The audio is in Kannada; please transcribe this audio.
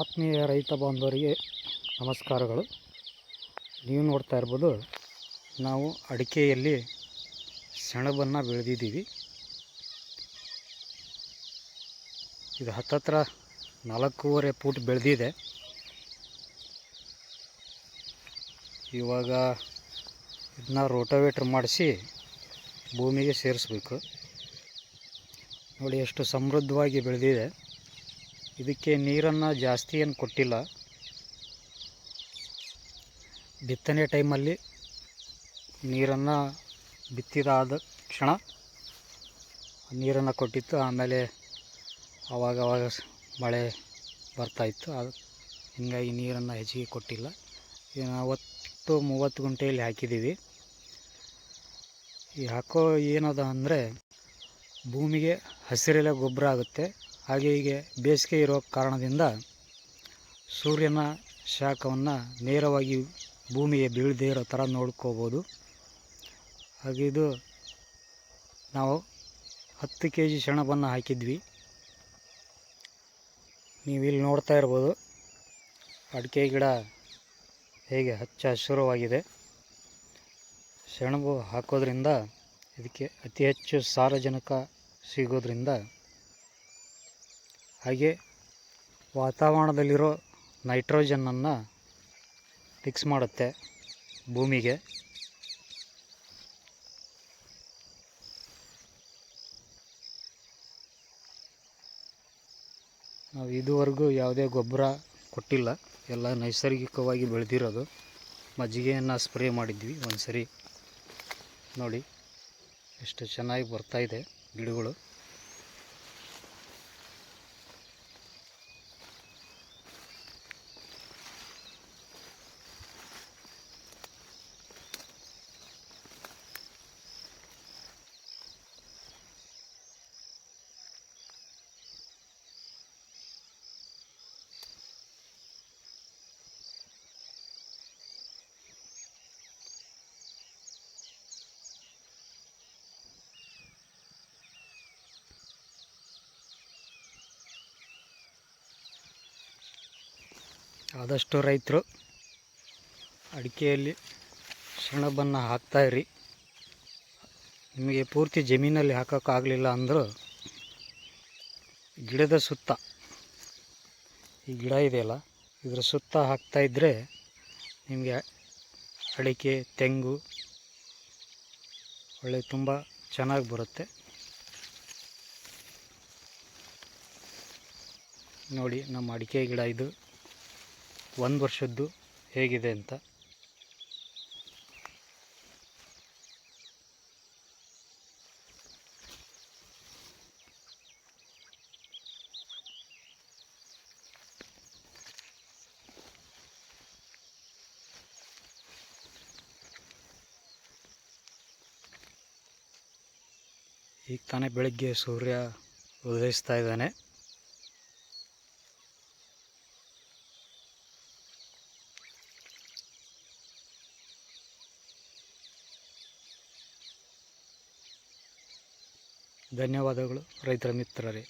ಆತ್ಮೀಯ ರೈತ ಬಾಂಧವರಿಗೆ ನಮಸ್ಕಾರಗಳು. ನೀವು ನೋಡ್ತಾ ಇರ್ಬೋದು, ನಾವು ಅಡಿಕೆಯಲ್ಲಿ ಸೆಣಬನ್ನು ಬೆಳೆದಿದ್ದೀವಿ. ಇದು ಹತ್ತತ್ರ ನಾಲ್ಕೂವರೆ ಫೂಟ್ ಬೆಳೆದಿದೆ. ಇವಾಗ ಇದನ್ನ ರೋಟೋವೇಟ್ರ್ ಮಾಡಿಸಿ ಭೂಮಿಗೆ ಸೇರಿಸ್ಬೇಕು. ನೋಡಿ ಎಷ್ಟು ಸಮೃದ್ಧವಾಗಿ ಬೆಳೆದಿದೆ. ಇದಕ್ಕೆ ನೀರನ್ನು ಜಾಸ್ತಿ ಏನು ಕೊಟ್ಟಿಲ್ಲ. ಬಿತ್ತನೆ ಟೈಮಲ್ಲಿ ನೀರನ್ನು ಬಿತ್ತಿದಾದ ಕ್ಷಣ ನೀರನ್ನು ಕೊಟ್ಟಿತ್ತು. ಆಮೇಲೆ ಆವಾಗವಾಗ ಮಳೆ ಬರ್ತಾಯಿತ್ತು ಅದು ಹೀಗಾಗಿ ನೀರನ್ನು ಹೆಚ್ಚಿಗೆ ಕೊಟ್ಟಿಲ್ಲ. ಒಟ್ಟು ಮೂವತ್ತು ಗುಂಟೆಯಲ್ಲಿ ಹಾಕಿದ್ದೀವಿ. ಈ ಹಾಕೋ ಏನದ ಅಂದರೆ ಭೂಮಿಗೆ ಹಸಿರೆಲೆ ಗೊಬ್ಬರ ಆಗುತ್ತೆ. ಹಾಗೆ ಹೀಗೆ ಬೇಸಿಗೆ ಇರೋ ಕಾರಣದಿಂದ ಸೂರ್ಯನ ಶಾಖವನ್ನು ನೇರವಾಗಿ ಭೂಮಿಗೆ ಬೀಳದೇ ಇರೋ ಥರ ನೋಡ್ಕೋಬೋದು. ಹಾಗೆ ಇದು ನಾವು ಹತ್ತು ಕೆ ಜಿ ಸೆಣಬನ್ನು ಹಾಕಿದ್ವಿ. ನೀವು ಇಲ್ಲಿ ನೋಡ್ತಾ ಇರ್ಬೋದು ಅಡಿಕೆ ಗಿಡ ಹೇಗೆ ಹಚ್ಚ ಹಸಿರುವಾಗಿದೆ. ಸೆಣಬು ಹಾಕೋದ್ರಿಂದ ಇದಕ್ಕೆ ಅತಿ ಹೆಚ್ಚು ಸಾರಜನಕ ಸಿಗೋದ್ರಿಂದ ಹಾಗೆ ವಾತಾವರಣದಲ್ಲಿರೋ ನೈಟ್ರೋಜನ್ನನ್ನು ಫಿಕ್ಸ್ ಮಾಡುತ್ತೆ ಭೂಮಿಗೆ. ನಾವು ಇದುವರೆಗೂ ಯಾವುದೇ ಗೊಬ್ಬರ ಕೊಟ್ಟಿಲ್ಲ. ಎಲ್ಲ ನೈಸರ್ಗಿಕವಾಗಿ ಬೆಳೆದಿರೋದು. ಮಜ್ಜಿಗೆಯನ್ನು ಸ್ಪ್ರೇ ಮಾಡಿದ್ವಿ ಒಂದು ಸರಿ ನೋಡಿ, ಎಷ್ಟು ಚೆನ್ನಾಗಿ ಬರ್ತಾಯಿದೆ ಗಿಡಗಳು. ಆದಷ್ಟು ರೈತರು ಅಡಿಕೆಯಲ್ಲಿ ಸೆಣಬನ್ನು ಹಾಕ್ತಾಯಿರಿ ನಿಮಗೆ ಪೂರ್ತಿ ಜಮೀನಲ್ಲಿ ಹಾಕೋಕ್ಕಾಗಲಿಲ್ಲ ಅಂದರೂ ಗಿಡದ ಸುತ್ತ, ಈ ಗಿಡ ಇದೆಯಲ್ಲ, ಇದರ ಸುತ್ತ ಹಾಕ್ತಾಯಿದ್ರೆ ನಿಮಗೆ ಅಡಿಕೆ, ತೆಂಗು ಒಳ್ಳೆ ತುಂಬ ಚೆನ್ನಾಗಿ ಬರುತ್ತೆ. ನೋಡಿ, ನಮ್ಮ ಅಡಿಕೆ ಗಿಡ ಇದು. ಒಂದು ವರ್ಷದ್ದು ಹೇಗಿದೆ ಅಂತ. ಈಗ ತಾನೇ ಬೆಳಗ್ಗೆ ಸೂರ್ಯ ಉದಯಿಸ್ತಾ ಇದ್ದಾನೆ. ಧನ್ಯವಾದಗಳು ರೈತರ ಮಿತ್ರರೇ.